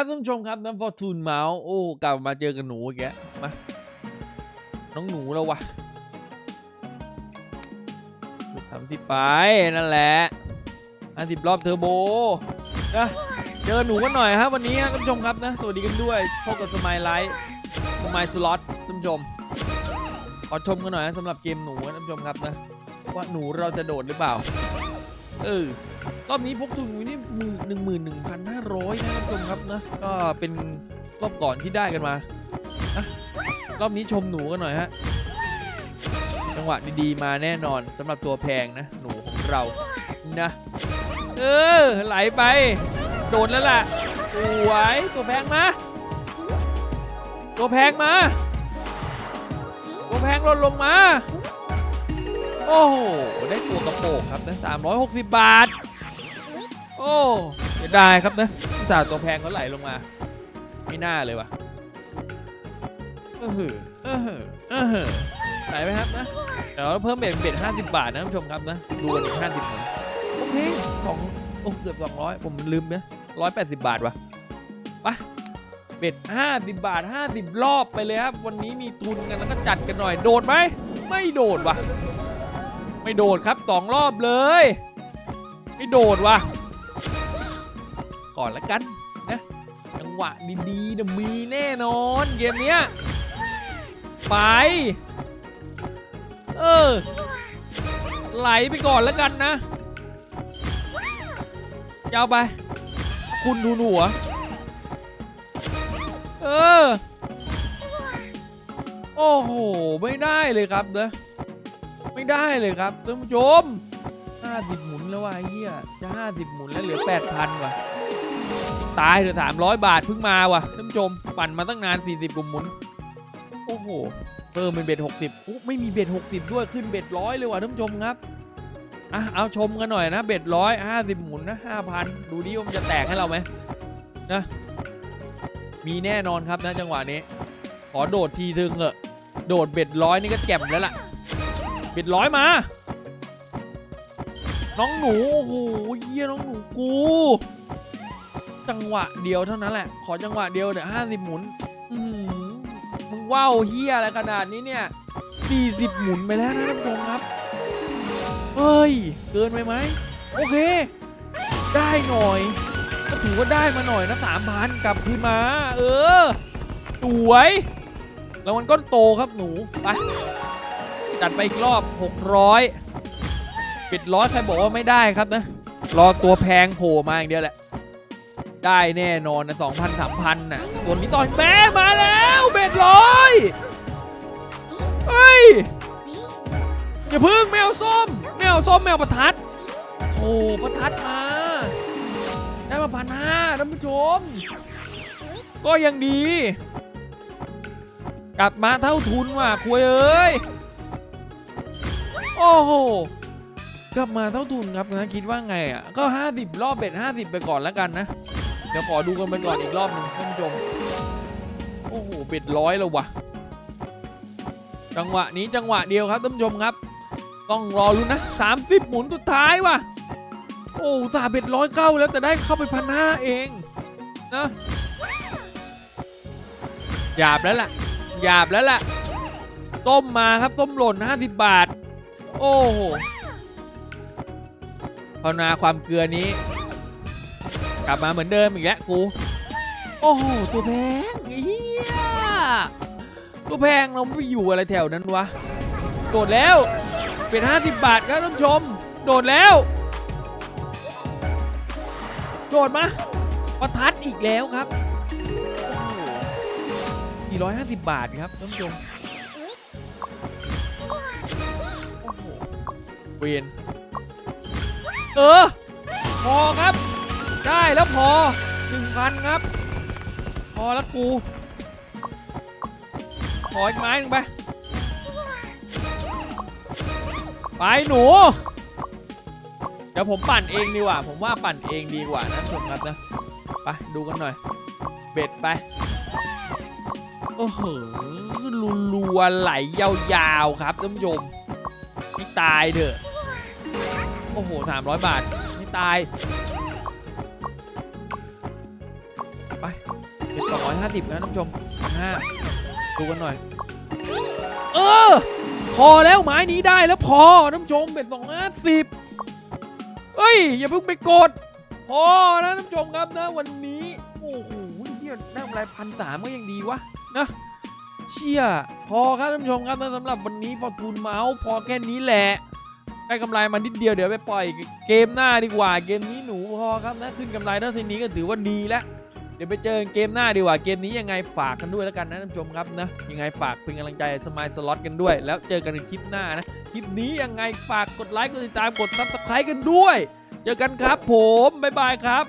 ครับท่านผู้ชมครับน้ำฟอร์ทูนเมาส์โอ้กลับมาเจอกันหนูอีกแล้วมาน้องหนูแล้ววะทำที่ไปนั่นแหละห้าสิบรอบเทอร์โบนะเจอหนูกันหน่อยครับวันนี้ท่านผู้ชมครับนะสวัสดีกันด้วยพบกับสมายไลท์สมายสล็อตท่านผู้ชมขอชมกันหน่อยนะสำหรับเกมหนูนะท่านผู้ชมครับนะว่าหนูเราจะโดดหรือเปล่าเออ รอบนี้พกทุนนี่หมื่นหนึ่งหมื่นหนึ่งพันห้าร้อยนะท่านผู้ชมครับนะก็เป็นรอบก่อนที่ได้กันมาอะรอบนี้ชมหนูกันหน่อยฮะจังหวะดีๆมาแน่นอนสำหรับตัวแพงนะ หนูของเรานะเออไหลไป โดนแล้วล่ะสวยตัวแพงมา ตัวแพงมา ตัวแพงลดลงมา โอ้โห ได้ตัวกระโปงครับนะ360 บาท โอ้เสียดายครับนะอุตสาห์ตัวแพงเขาไหลลงมา ไม่น่าเลยว่ะเออหือเออหือเออหือไหลไหมครับนะเดี๋ยวเราเพิ่มเบ็ดเบ็ด50บาทนะท่านผู้ชมครับนะดูกันอีก50หนึ่งโอเคสองโอ้เกือบ200ผมลืมนะ180บาทว่ะไปเบ็ด50บาท50รอบไปเลยครับ วันนี้มีทุนกันแล้วก็จัดกันหน่อยโดดไหมไม่โดดว่ะไม่โดดครับสองรอบเลย ไม่โดดว่ะ ก่อนละกันนะจังหวะดีๆนะมีแน่นอนเกมเนี้ยไป เออ ไหลไปก่อนแล้วกันนะยาวไป คุณดูหนูหัว เออ โอ้โห ไม่ได้เลยครับเนะไม่ได้เลยครับท่านผู้ชม 50 หมุนแล้วว่ะไอ้เฮียจะ 50 หมุนแล้วเหลือ 8,000ว่ะ ตายเหลือ300บาทเพิ่งมาว่ะท่านผู้ชมปั่นมาตั้งนาน40กว่าหมุน โอ้โหเพิ่มเป็นเบ็ด60อุ๊ยไม่มีเบ็ด60ด้วยขึ้นเบ็ดร้อยเลยว่ะท่านผู้ชมครับอะเอาชมกันหน่อยนะเบ็ดร้อยห้าสิบหมุนนะ5,000ดูดิว่ามันจะแตกให้เราไหมนะมีแน่นอนครับนะจังหวะนี้ขอโดดทีถึงเออะโดดเบ็ดร้อยนี่ก็แจ่มแล้วล่ะเบ็ดร้อยมา น้องหนูโอ้โหเยี่ยน้องหนูกู จังหวะเดียวเท่านั้นแหละ ขอจังหวะเดียวเดี๋ยวห้าสิบหมุนมึงว้าวเฮียอะไรขนาดนี้เนี่ยสี่สิบหมุนไปแล้วนะท่านผู้ชมครับ เฮ้ย เกินไปไหมโอเค ได้หน่อย ก็ถือว่าได้มาหน่อยนะสามพันกลับคืนมา เออสวยรางวัลก้อนโตครับหนู ไปจัดไปอีกรอบ 600 ปิดร้อยใครบอกว่าไม่ได้ครับนะ รอตัวแพงโผล่มาอย่างเดียวแหละ ได้แน่นอนนะสองพันสามพันน่ะตัวนี้ตอนแม่มาแล้วเบ็ดร้อยเฮ้ยอย่าพึ่งแมวส้ม แมวส้มแมวประทัดโอ้ประทัดมาได้มาพันห้าท่านผู้ชม ก็ยังดี กลับมาเท่าทุนว่ะคุยเอ้ย โอ้โห กลับมาเท่าทุนครับนะคิดว่าไงอะก็ 50 รอบเบ็ด50 ไปก่อนแล้วกันนะ เดี๋ยวขอดูกันไปก่อนอีกรอบหนึงท่านผู้ชมโอ้โหเบ็ดร้อยแล้ววะจังหวะนี้จังหวะเดียวครับท่านผู้ชมครับ ต้องรอรุ้นนะ 30 หมุนสุดท้ายว่ะโอ้สาเบ็ดร้อยเข้าแล้วแต่ได้เข้าไปพันห้าเองนะหยาบแล้วล่ะหยาบแล้วล่ะต้มมาครับต้มหล่น 50 บาท โอ้โห ภาวนาความเกลือนี้ กลับมาเหมือนเดิมอีกแล้วกู โอ้โหตัวแพงอ้เหี้ยตัวแพงเราไม่ไปอยู่อะไรแถวนั้นวะ โดดแล้ว เป็น 50 บาทครับท่านผู้ชม โดดแล้ว โดดมาประทัดอีกแล้วครับโอ้โห450 บาทครับท่านผู้ชมเวียน เออ พอครับ ได้แล้วพอหนึ่งพันครับ พอแล้วกูขออีกไม้หนึ่งไป ไปหนู เดี๋ยวผมปั่นเองดีกว่า ผมว่าปั่นเองดีกว่านะท่านผู้ชมครับนะ ไปดูกันหน่อย เบ็ดไป โอ้โหรัวๆไหลยาวๆครับท่านผู้ชมไม่ตายเถอะ โอ้โหสามร้อยบาท ไม่ตาย ไปเป็นสองร้อยห้าสิบนะท่านผู้ชมห้าดูกันหน่อย เออ พอแล้วไม้นี้ได้แล้วพอท่านผู้ชมเป็นสองห้าสิบเฮ้ย อย่าเพิ่งไปกด พอนะท่านผู้ชมครับนะวันนี้ โอ้โหเฮียได้กำไรพันสามก็ยังดีวะนะเชี่ยพอครับท่านผู้ชมครับนะสำหรับวันนี้ฟอร์จูนเมาส์พอแค่นี้แหละ ได้กำไรมานิดเดียวเดี๋ยวไปปล่อยเกมหน้าดีกว่า เกมนี้หนูพอครับนะขึ้นกำไรเท่าทีนี้ก็ถือว่าดีแล้วเดี๋ยวไปเจอเกมหน้าดีกว่า เกมนี้ยังไงฝากกันด้วยแล้วกันนะท่านผู้ชมครับนะ ยังไงฝากเป็นกำลังใจสมายสล็อตกันด้วย แล้วเจอกันในคลิปหน้านะ คลิปนี้ยังไงฝากกดไลค์กดติดตามกดซับสไครต์กันด้วย เจอกันครับผมบ๊ายบายครับ